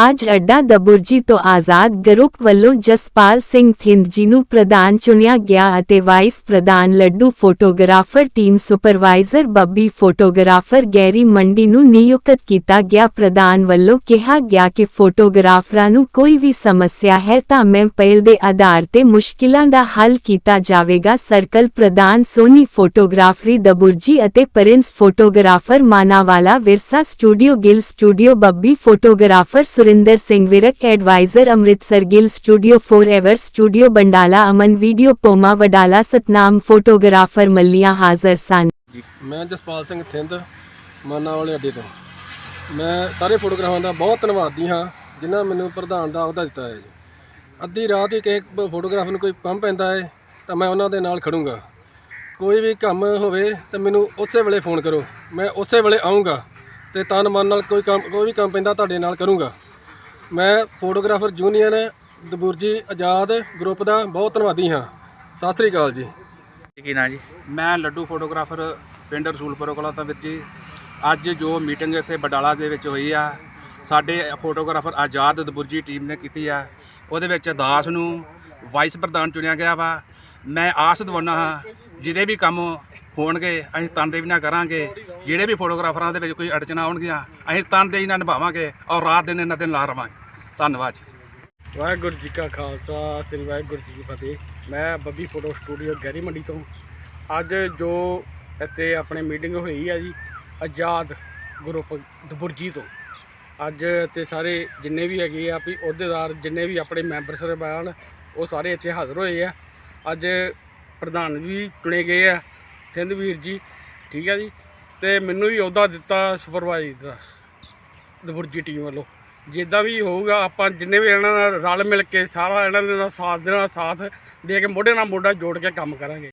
ਅੱਜ ਅੱਡਾ ਦਬੁਰਜੀ ਤੋਂ ਆਜ਼ਾਦ ਗਰੁੱਪ ਵੱਲੋਂ ਜਸਪਾਲ ਸਿੰਘ ਥਿੰਦ ਜੀ ਨੂੰ ਪ੍ਰਧਾਨ ਚੁਣਿਆ ਗਿਆ ਅਤੇ ਵਾਈਸ ਪ੍ਰਧਾਨ Laddu photographer, team supervisor Babbi photographer Garry Mandi ਨੂੰ ਨਿਯੁਕਤ ਕੀਤਾ ਗਿਆ। ਪ੍ਰਧਾਨ ਵੱਲੋਂ ਕਿਹਾ ਗਿਆ ਕਿ ਫੋਟੋਗ੍ਰਾਫਰਾਂ ਨੂੰ ਕੋਈ ਵੀ ਸਮੱਸਿਆ ਹੈ ਤਾਂ ਮੈਂ ਪਹਿਲ ਦੇ ਆਧਾਰ ਤੇ ਮੁਸ਼ਕਿਲਾਂ ਦਾ ਹੱਲ ਕੀਤਾ ਜਾਵੇਗਾ। ਸਰਕਲ ਪ੍ਰਧਾਨ ਸੋਨੀ ਫੋਟੋਗ੍ਰਾਫਰੀ ਦਬੁਰਜੀ ਅਤੇ Prince photographer Manawala Virsa studio Gill studio Babbi photographer Surinder Singh Virk, adviser Amritsar Gill studio forever, studio Bandala Aman, video Poma Wadala Satnam, photographer Mallian ਹਾਜ਼ਰ ਸਨ। ਮੈਂ ਜਸਪਾਲ ਸਿੰਘ ਥਿੰਦ ਮਾਨਾ ਵਾਲੇ ਅੱਡੇ ਤੋਂ। ਮੈਂ ਸਾਰੇ ਫੋਟੋਗ੍ਰਾਫਰਾਂ ਦਾ ਬਹੁਤ ਧੰਨਵਾਦੀ ਹਾਂ, ਜਿਨ੍ਹਾਂ ਮੈਨੂੰ ਪ੍ਰਧਾਨ ਦਾ ਅਹੁਦਾ ਦਿੱਤਾ ਹੈ ਜੀ। ਅੱਧੀ ਰਾਤ ਹੀ ਕਿਸੇ ਫੋਟੋਗ੍ਰਾਫਰ ਨੂੰ ਕੋਈ ਕੰਮ ਪੈਂਦਾ ਹੈ, ਤਾਂ ਮੈਂ ਉਹਨਾਂ ਦੇ ਨਾਲ ਖੜੂੰਗਾ। ਕੋਈ ਵੀ ਕੰਮ ਹੋਵੇ, ਤਾਂ ਮੈਨੂੰ ਉਸੇ ਵੇਲੇ ਫੋਨ ਕਰੋ। ਮੈਂ ਉਸੇ ਵੇਲੇ ਆਉਂਗਾ ਤੇ ਤਨ ਮਨ ਨਾਲ ਕੋਈ ਕੰਮ, ਕੋਈ ਵੀ ਕੰਮ ਪੈਂਦਾ, ਤੁਹਾਡੇ ਨਾਲ ਕਰੂੰਗਾ। ਮੈਂ photographer junior Daburji Azad group ਦਾ ਬਹੁਤ ਧੰਨਵਾਦੀ ਹਾਂ। ਸਤਿ ਸ੍ਰੀ ਅਕਾਲ ਜੀ। ਕੀ ਨਾਂ ਜੀ? ਮੈਂ ਲੱਡੂ ਫੋਟੋਗ੍ਰਾਫਰ ਪਿੰਡ ਰਸੂਲਪੁਰ ਕੋਲਾ ਤੋਂ ਵਿੱਚ ਜੀ ਅੱਜ ਜੋ ਮੀਟਿੰਗ ਇੱਥੇ ਬਡਾਲਾ ਦੇ ਵਿੱਚ ਹੋਈ ਆ ਸਾਡੇ ਫੋਟੋਗ੍ਰਾਫਰ ਆਜ਼ਾਦ ਦਬੁਰਜੀ ਟੀਮ ਨੇ ਕੀਤੀ ਆ। ਉਹਦੇ ਵਿੱਚ ਦਾਸ ਨੂੰ ਵਾਈਸ ਪ੍ਰਧਾਨ ਚੁਣਿਆ ਗਿਆ ਵਾ। ਮੈਂ ਆਸ ਦਿਵਾਉਣਾ ਹਾਂ ਜਿਹੜੇ ਵੀ ਕੰਮ ਹੋਣਗੇ ਅਸੀਂ ਤਨਦੇਹੀ ਨਾਲ ਕਰਾਂਗੇ। ਜਿਹੜੇ ਵੀ ਫੋਟੋਗ੍ਰਾਫਰਾਂ ਦੇ ਵਿੱਚ ਕੋਈ ਅੜਚਣਾ ਆਉਣਗੀਆਂ ਅਸੀਂ ਤਨਦੇਹੀ ਨਾਲ ਨਿਭਾਵਾਂਗੇ ਔਰ ਰਾਤ ਦਿਨ ਇਹਨਾਂ ਦਿਨ ਲਾ ਰਵਾਂਗੇ। ਧੰਨਵਾਦ ਜੀ। ਵਾਹਿਗੁਰੂ ਜੀ ਕਾ ਖਾਲਸਾ, ਸ੍ਰੀ ਵਾਹਿਗੁਰੂ ਜੀ ਕੀ ਫਤਿਹ। ਮੈਂ ਬੱਬੀ ਫੋਟੋ ਸਟੂਡੀਓ ਗੈਰੀ ਮੰਡੀ ਤੋਂ। ਅੱਜ ਜੋ ਇੱਥੇ ਆਪਣੇ ਮੀਟਿੰਗ ਹੋਈ ਆ ਜੀ, ਆਜ਼ਾਦ ਗਰੁੱਪ ਦਬੁਰਜੀ ਤੋਂ। ਅੱਜ ਤੇ ਸਾਰੇ ਜਿੰਨੇ ਵੀ ਹੈਗੇ ਆ, ਵੀ ਅਹੁਦੇਦਾਰ ਜਿੰਨੇ ਵੀ ਆਪਣੇ ਮੈਂਬਰ ਸਾਹਿਬਾਨ ਉਹ ਸਾਰੇ ਇੱਥੇ ਹਾਜ਼ਰ ਹੋਏ ਆ। ਅੱਜ ਪ੍ਰਧਾਨ ਵੀ ਚੁਣੇ ਗਏ ਆ ਥਿੰਦ ਵੀਰ ਜੀ, ਠੀਕ ਆ ਜੀ। ਤੇ ਮੈਨੂੰ ਵੀ ਅਹੁਦਾ ਦਿੱਤਾ ਸੁਪਰਵਾਈਜ਼ਰ ਦਬੁਰਜੀ ਟੀਮ ਵੱਲੋਂ। ਜਿੱਦਾਂ ਵੀ ਹੋਊਗਾ, ਆਪਾਂ ਜਿੰਨੇ ਵੀ ਇਹਨਾਂ ਨਾਲ ਰਲ ਮਿਲ ਕੇ ਸਾਰਾ ਇਹਨਾਂ ਦੇ ਨਾਲ ਸਾਥ ਦੇ ਨਾਲ ਸਾਥ ਦੇ ਕੇ ਮੋਢੇ ਨਾਲ ਮੋਢਾ ਜੋੜ ਕੇ ਕੰਮ ਕਰਾਂਗੇ।